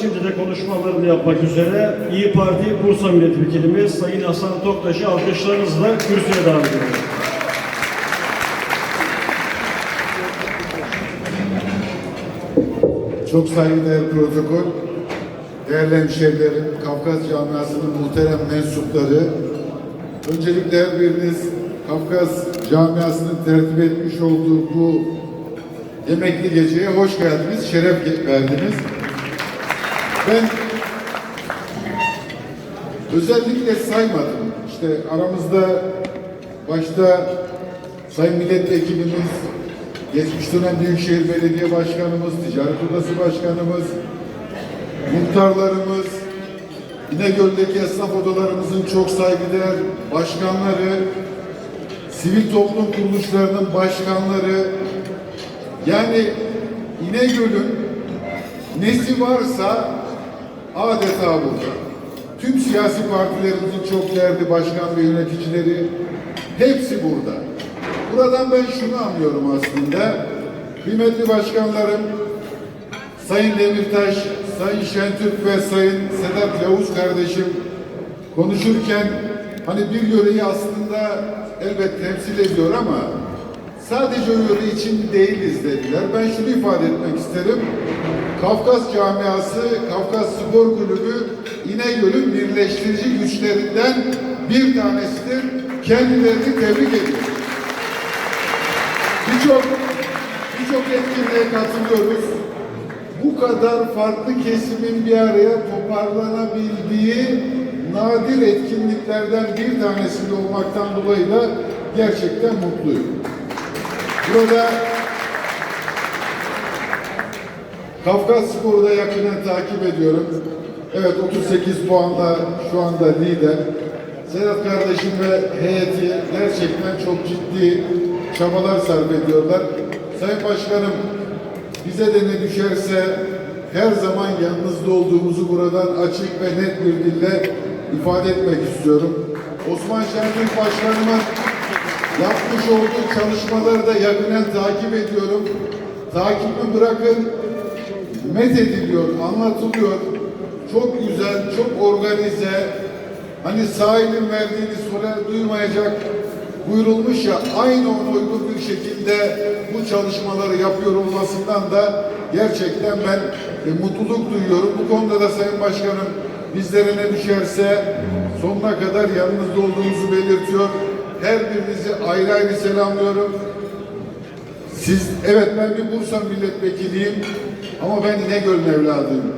Şimdi de konuşmalarını yapmak üzere İyi Parti Bursa Milletvekilimiz Sayın Hasan Toktaş'ı alkışlarınızla kürsüye davet ediyorum. Çok saygıdeğer protokol, değerli hemşehrilerim, Kafkas Camiası'nın muhterem mensupları, öncelikle her biriniz Kafkas Camiası'nın tertip etmiş olduğu bu yemekli geceye hoş geldiniz, şeref verdiniz. Ben özellikle saymadım. İşte aramızda başta Sayın Milletvekilimiz, geçmiş dönem Büyükşehir Belediye Başkanımız, Ticaret Odası Başkanımız, muhtarlarımız, İnegöl'deki esnaf odalarımızın çok saygıdeğer başkanları, sivil toplum kuruluşlarının başkanları, yani İnegöl'ün nesi varsa adeta burada. Tüm siyasi partilerimizin çok değerli başkan ve yöneticileri hepsi burada. Buradan ben şunu anlıyorum aslında. Kıymetli başkanlarım, Sayın Demirtaş, Sayın Şentürk ve Sayın Sedat Yavuz kardeşim konuşurken hani bir yöreyi aslında elbet temsil ediyor ama sadece o yöre için değiliz dediler. Ben şunu ifade etmek isterim. Kafkas Camiası, Kafkas Spor Kulübü İnegöl'ün birleştirici güçlerinden bir tanesidir. Kendilerini tebrik ediyorum. Birçok birçok etkinliğe katılıyoruz. Bu kadar farklı kesimin bir araya toparlanabildiği nadir etkinliklerden bir tanesinde olmaktan dolayı da gerçekten mutluyum. Burada Kafkas Spor'u da yakından takip ediyorum. Evet 38 puanla şu anda lider. Sedat kardeşim ve heyeti gerçekten çok ciddi çabalar sarf ediyorlar. Sayın Başkanım bize de ne düşerse her zaman yanınızda olduğumuzu buradan açık ve net bir dille ifade etmek istiyorum. Osman Şentürk Başkanımın yapmış olduğu çalışmaları da yakından takip ediyorum. Takipmi bırakın, met ediliyor, anlatılıyor. Çok güzel, çok organize, hani sahilin verdiğini soler duymayacak buyurulmuş ya aynı ona uygun bir şekilde bu çalışmaları yapıyor olmasından da gerçekten ben e, mutluluk duyuyorum. Bu konuda da Sayın Başkanım bizlere ne düşerse sonuna kadar yanınızda olduğumuzu belirtiyor. Her birinizi ayrı ayrı selamlıyorum. Siz, evet ben bir Bursa milletvekiliyim ama ben İnegöl'ün evladıyım.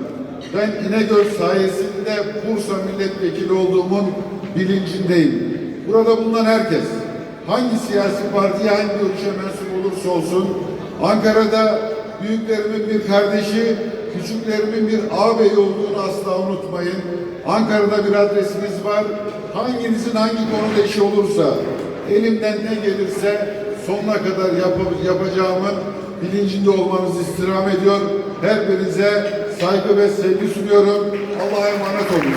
Ben İnegöl sayesinde Bursa milletvekili olduğumun bilincindeyim. Burada bulunan herkes, hangi siyasi partiye, hangi görüşe mensup olursa olsun, Ankara'da büyüklerimin bir kardeşi, küçüklerimin bir ağabeyi olduğunu asla unutmayın. Ankara'da bir adresimiz var. Hanginizin hangi konuda işi olursa, elimden ne gelirse sonuna kadar yap- yapacağımın bilincinde olmanızı istirham ediyor. Her birinize saygı ve sevgi sunuyorum. Allah'a emanet olun.